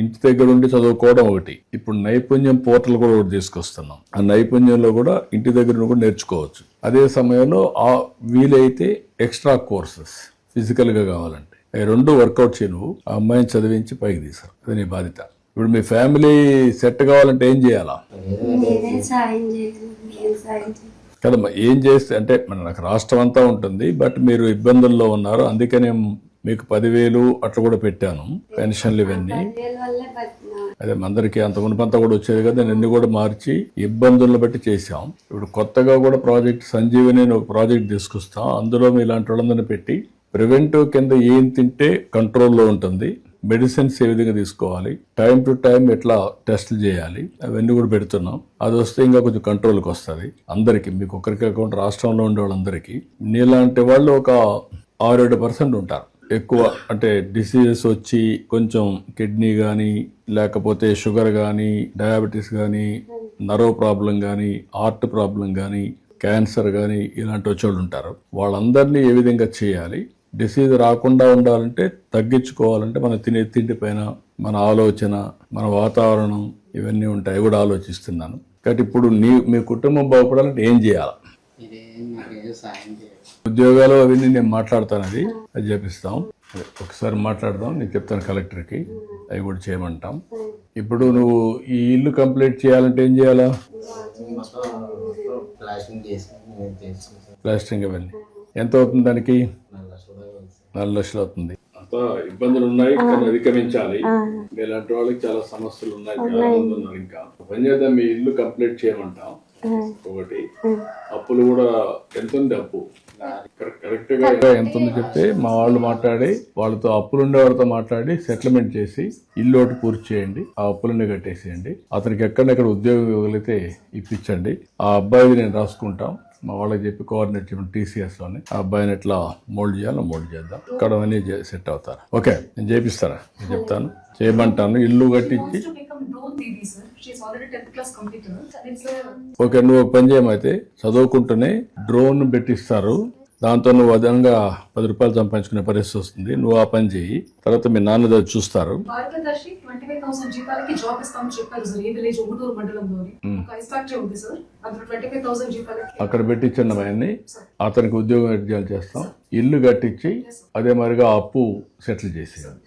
ఇంటి దగ్గర ఉండి చదువుకోవడం ఒకటి. ఇప్పుడు నైపుణ్యం పోర్టల్ కూడా ఒకటి తీసుకొస్తున్నాం. ఆ నైపుణ్యంలో కూడా ఇంటి దగ్గర కూడా నేర్చుకోవచ్చు. అదే సమయంలో ఆ వీలైతే ఎక్స్ట్రా కోర్సెస్ ఫిజికల్గా కావాలంటే. అవి రెండు వర్కౌట్ చేయి నువ్వు. ఆ అమ్మాయిని చదివించి పైకి తీసారు అది నీ బాధ్యత. ఇప్పుడు మీ ఫ్యామిలీ సెట్ కావాలంటే ఏం చేయాలి? కదమ్మా ఏం చేస్తే అంటే మన నాకు రాష్ట్రం అంతా ఉంటుంది బట్ మీరు ఇబ్బందుల్లో ఉన్నారు అందుకనే మీకు పదివేలు అట్లా కూడా పెట్టాను పెన్షన్లు ఇవన్నీ. అదే అందరికి అంత మునుపంతా కూడా వచ్చేది కదా నేను కూడా మార్చి ఇబ్బందులను బట్టి చేశాం. ఇప్పుడు కొత్తగా కూడా ప్రాజెక్ట్ సంజీవిని ఒక ప్రాజెక్ట్ తీసుకొస్తాం. అందులో మీ ఇలాంటి వాళ్ళందరినీ పెట్టి ప్రివెంటివ్ కింద ఏం తింటే కంట్రోల్లో ఉంటుంది. మెడిసిన్స్ ఏ విధంగా తీసుకోవాలి టైం టు టైం ఎట్లా టెస్టులు చేయాలి అవన్నీ కూడా పెడుతున్నాం. అది వస్తే ఇంకా కొంచెం కంట్రోల్కి వస్తుంది. అందరికీ మీకు ఒకరికి అకౌంట్ రాష్ట్రంలో ఉండే వాళ్ళందరికీ. నీలాంటి వాళ్ళు ఒక ఆరు ఏడు పర్సెంట్ ఉంటారు. ఎక్కువ అంటే డిసీజెస్ వచ్చి కొంచెం కిడ్నీ కానీ లేకపోతే షుగర్ కానీ డయాబెటీస్ కానీ నరో ప్రాబ్లం కానీ హార్ట్ ప్రాబ్లం కానీ క్యాన్సర్ కానీ ఇలాంటి వచ్చేవాళ్ళు ఉంటారు. వాళ్ళందరినీ ఏ విధంగా చేయాలి? డిసీజ్ రాకుండా ఉండాలంటే తగ్గించుకోవాలంటే మనం తినే తిండి పైన మన ఆలోచన మన వాతావరణం ఇవన్నీ ఉంటాయి. కూడా ఆలోచిస్తున్నాను. కాబట్టి ఇప్పుడు నీ మీ కుటుంబం బాగుపడాలంటే ఏం చేయాలి? ఉద్యోగాలు అవన్నీ నేను మాట్లాడతాను అది. అది చేపిస్తాం. ఒకసారి మాట్లాడదాం. నేను చెప్తాను కలెక్టర్కి. అవి కూడా చేయమంటాం. ఇప్పుడు నువ్వు ఈ ఇల్లు కంప్లీట్ చేయాలంటే ఏం చేయాలా? ప్లాస్టింగ్ అవన్నీ ఎంత అవుతుంది దానికి? నాలుగు లక్షల అవుతుంది ఇబ్బందులు ఉన్నాయి కానీ అధిగమించాలి. మీలాంటి వాళ్ళకి చాలా సమస్యలు ఉన్నాయి చాలా మంది ఉన్నారు ఇంకా. పని చేద్దాం మీ ఇల్లు కంప్లీట్ చేయమంటాం. ఒకటి. అప్పులు కూడా ఎంత ఉంది అప్పు కరెక్ట్గా ఎంత ఉంది చెప్తే మా వాళ్ళు మాట్లాడి వాళ్ళతో అప్పులు ఉండే వాళ్ళతో మాట్లాడి సెటిల్మెంట్ చేసి ఇల్లు ఒకటి పూర్తి చేయండి ఆ అప్పులన్నీ కట్టేసేయండి. అతనికి ఎక్కడెక్కడ ఉద్యోగం ఇవ్వగలిగితే ఇప్పించండి. ఆ అబ్బాయిది నేను రాసుకుంటాం. మా వాళ్ళకి చెప్పి కోఆర్డినేట్ చేయడం టీసీఎస్లోని ఆ అబ్బాయిని ఎట్లా మోల్డ్ చేయాలో మోల్డ్ చేద్దాం. ఇక్కడ అవన్నీ సెట్ అవుతారు? ఓకే నేను చేపిస్తారా? నేను చెప్తాను. చేయమంటాను. ఇల్లు కట్టించి ఓకే నువ్వు పని చేయమైతే చదువుకుంటూనే డ్రోన్ పెట్టిస్తారు. దాంతో నువ్వు అదనంగా పది రూపాయలు సంపాదించుకునే పరిస్థితి వస్తుంది. నువ్వు ఆ పని చేయి తర్వాత మీ నాన్నది అది చూస్తారు. అక్కడ పెట్టించిన ఆయన్ని అతనికి ఉద్యోగం చేస్తాం. ఇల్లు కట్టించి అదే మరిగా అప్పు సెటిల్ చేసేయాలి.